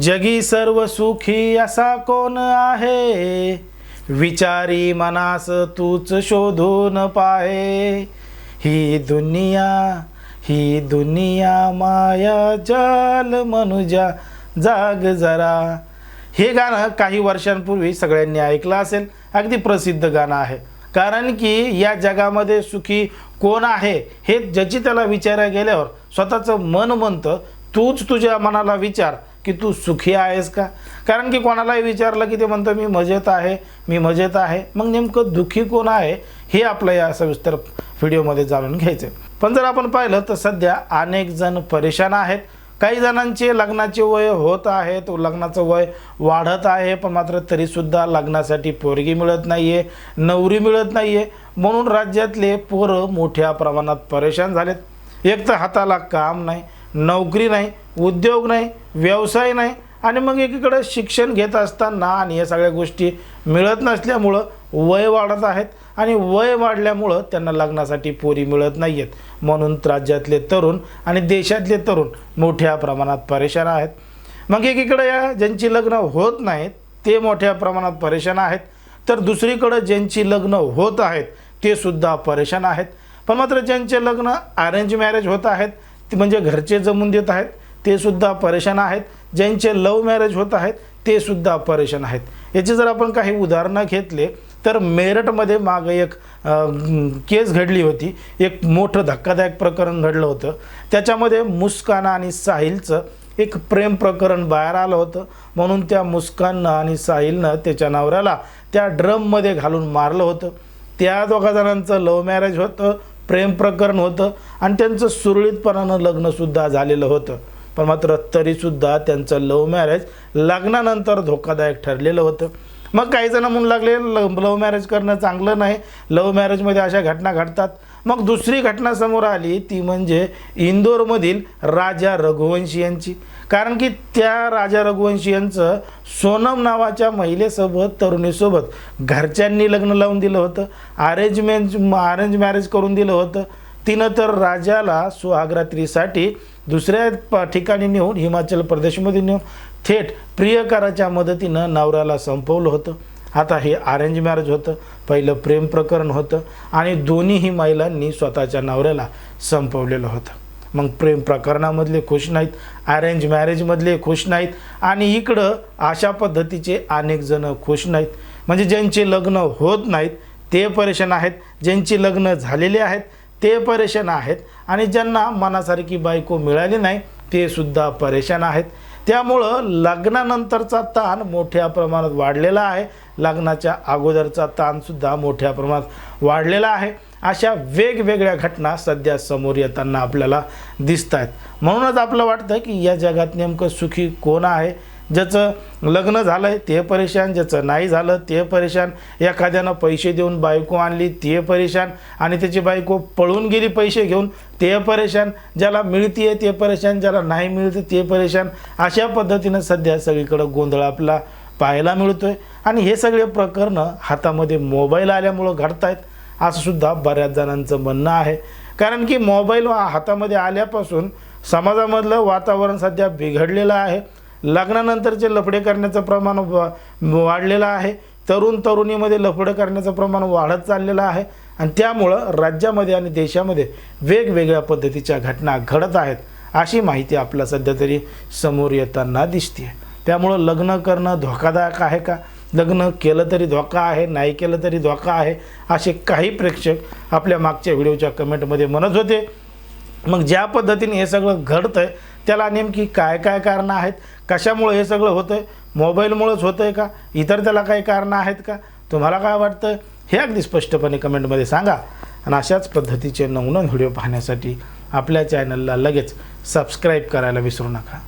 जगी सर्व सुखी असा कोण आहे? विचारी मनास तूच शोधून पाहे. ही दुनिया ही दुनिया माया जाल मनुजा. जाग जरा. हे गाणं काही वर्षांपूर्वी सगळ्यांनी ऐकलं असेल. अगदी प्रसिद्ध गाणं आहे. कारण की या जगामध्ये सुखी कोण आहे हे ज्याची त्याला विचारायला गेल्यावर स्वतःचं मन म्हणतं तूच तुझ्या मनाला विचार. की तू सुखी आहेस का? कारण की कोणालाही विचारलं की ते म्हणतं मी मजेत आहे मी मजेत आहे. मग नेमकं दुःखी कोण आहे हे आपलं या सविस्तर व्हिडिओमध्ये जाणून घ्यायचं आहे. पण जर आपण पाहिलं तर सध्या अनेक जण परेशान आहेत. काही जणांचे लग्नाचे वय होत आहे तो लग्नाचं वय वाढत आहे पण मात्र तरीसुद्धा लग्नासाठी पोरगी मिळत नाही आहे नवरी मिळत नाही आहे म्हणून राज्यातले पोरं मोठ्या प्रमाणात परेशान झालेत. एक तर हाताला काम नाही नोकरी नाही उद्योग नाही व्यवसाय नाही आणि मग एकीकडे शिक्षण घेत असताना आणि या सगळ्या गोष्टी मिळत नसल्यामुळं वय वाढत आहेत आणि वय वाढल्यामुळं त्यांना लग्नासाठी पोरी मिळत नाही आहेत म्हणून राज्यातले तरुण आणि देशातले तरुण मोठ्या प्रमाणात परेशान आहेत. मग एकीकडे या ज्यांची लग्न होत नाहीत ते मोठ्या प्रमाणात परेशान आहेत. तर दुसरीकडं ज्यांची लग्न होत आहेत ते सुद्धा परेशान आहेत. पण मात्र ज्यांचे लग्न अरेंज मॅरेज होत आहेत म्हणजे घरचे जमून देत आहेत ते सुद्धा परेशान आहेत. ज्यांचे लव्ह मॅरेज होत आहेत ते सुद्धा परेशान आहेत. याची जर आपण काही उदाहरणं घेतले तर मेरठमध्ये मागं एक केस घडली होती. एक मोठं धक्कादायक प्रकरण घडलं होतं. त्याच्यामध्ये मुस्कान आणि साहिलचं एक प्रेम प्रकरण बाहेर आलं होतं. म्हणून त्या मुस्काननं आणि साहिलनं त्याच्या नवऱ्याला त्या ड्रममध्ये घालून मारलं होतं. त्या दोघा जणांचं लव्ह मॅरेज होतं. प्रेम प्रकरण होतं आणि त्यांचं सुरळीतपणानं लग्नसुद्धा झालेलं होतं. पण मात्र तरीसुद्धा त्यांचं लव्ह मॅरेज लग्नानंतर धोकादायक ठरलेलं होतं. मग काही जण म्हणू लागले लव्ह मॅरेज करणं चांगलं नाही. लव्ह मॅरेजमध्ये अशा घटना घडतात. मग दुसरी घटना समोर आली ती म्हणजे इंदोरमधील राजा रघुवंशी यांची. कारण की त्या राजा रघुवंशी यांचं सोनम नावाच्या महिलेसोबत तरुणीसोबत घरच्यांनी लग्न लावून दिलं होतं. अरेंजमेंट अरेंज मॅरेज करून दिलं होतं. तिनं तर राजाला सुहागरात्रीसाठी दुसऱ्या प- ठिकाणी नेऊन हिमाचल प्रदेशमध्ये नेऊन थेट प्रियकराच्या मदतीनं नवऱ्याला संपवलं होतं. आता हे अरेंज मॅरेज होतं. पहिलं प्रेम प्रकरण होतं. आणि दोन्हीही महिलांनी स्वतःच्या नवऱ्याला संपवलेलं होतं. मग प्रेम प्रकरणामधले खुश नाहीत अरेंज मॅरेजमधले खुश नाहीत आणि इकडं अशा पद्धतीचे अनेक जण खुश नाहीत. म्हणजे ज्यांचे लग्न होत नाहीत ते परेशान आहेत. ज्यांची लग्न झालेली आहेत ते परेशान आहेत आणि ज्यांना मनासारखी बायको मिळाली नाही ते सुद्धा परेशान आहेत. त्यामुळं लग्नानंतरचा ताण मोठ्या प्रमाणात वाढलेला आहे. लग्नाच्या अगोदरचा ताणसुद्धा मोठ्या प्रमाणात वाढलेला आहे. अशा वेगवेगळ्या घटना सध्या समोर येताना आपल्याला दिसत आहेत म्हणूनच आपलं वाटतं की या जगात नेमकं सुखी कोण आहे? ज्याचं लग्न झालं आहे ते परेशान ज्याचं नाही झालं ते परेशान. एखाद्यानं पैसे देऊन बायको आणली ते परेशान. आणि त्याची बायको पळून गेली पैसे घेऊन ते परेशान. ज्याला मिळते ते परेशान. ज्याला नाही मिळते ते परेशान. अशा पद्धतीनं सध्या सगळीकडं गोंधळ आपला पाहायला मिळतो आहे आणि हे सगळे प्रकरणं हातामध्ये मोबाईल आल्यामुळं घडत आहेत असं सुद्धा बऱ्याच जणांचं म्हणणं आहे. कारण की मोबाईल हातामध्ये आल्यापासून समाजामधलं वातावरण सध्या बिघडलेलं आहे. लग्नानंतरचे लफडे करण्याचं प्रमाण वाढलेलं आहे. तरुण तरुणीमध्ये लफडं करण्याचं प्रमाण वाढत चाललेलं आहे. आणि त्यामुळं राज्यामध्ये आणि देशामध्ये वेगवेगळ्या पद्धतीच्या घटना घडत आहेत अशी माहिती आपल्या सध्या तरी समोर येताना दिसते त्यामुळं लग्न करणं धोकादायक आहे का? लग्न केलं तरी धोका आहे नाही केलं तरी धोका आहे असे काही प्रेक्षक आपल्या मागच्या व्हिडिओच्या कमेंटमध्ये म्हणत होते. मग ज्या पद्धतीने हे सगळं घडतं आहे त्याला नेमकी काय काय कारणं आहेत? कशामुळे हे सगळं होतं आहे मोबाईलमुळंच होतं आहे का? इतर त्याला काही कारणं आहेत का? तुम्हाला काय वाटतं? हे अगदी स्पष्टपणे कमेंटमध्ये सांगा. आणि अशाच पद्धतीचे नवनवीन व्हिडिओ पाहण्यासाठी आपल्या चॅनलला लगेच सबस्क्राईब करायला विसरू नका.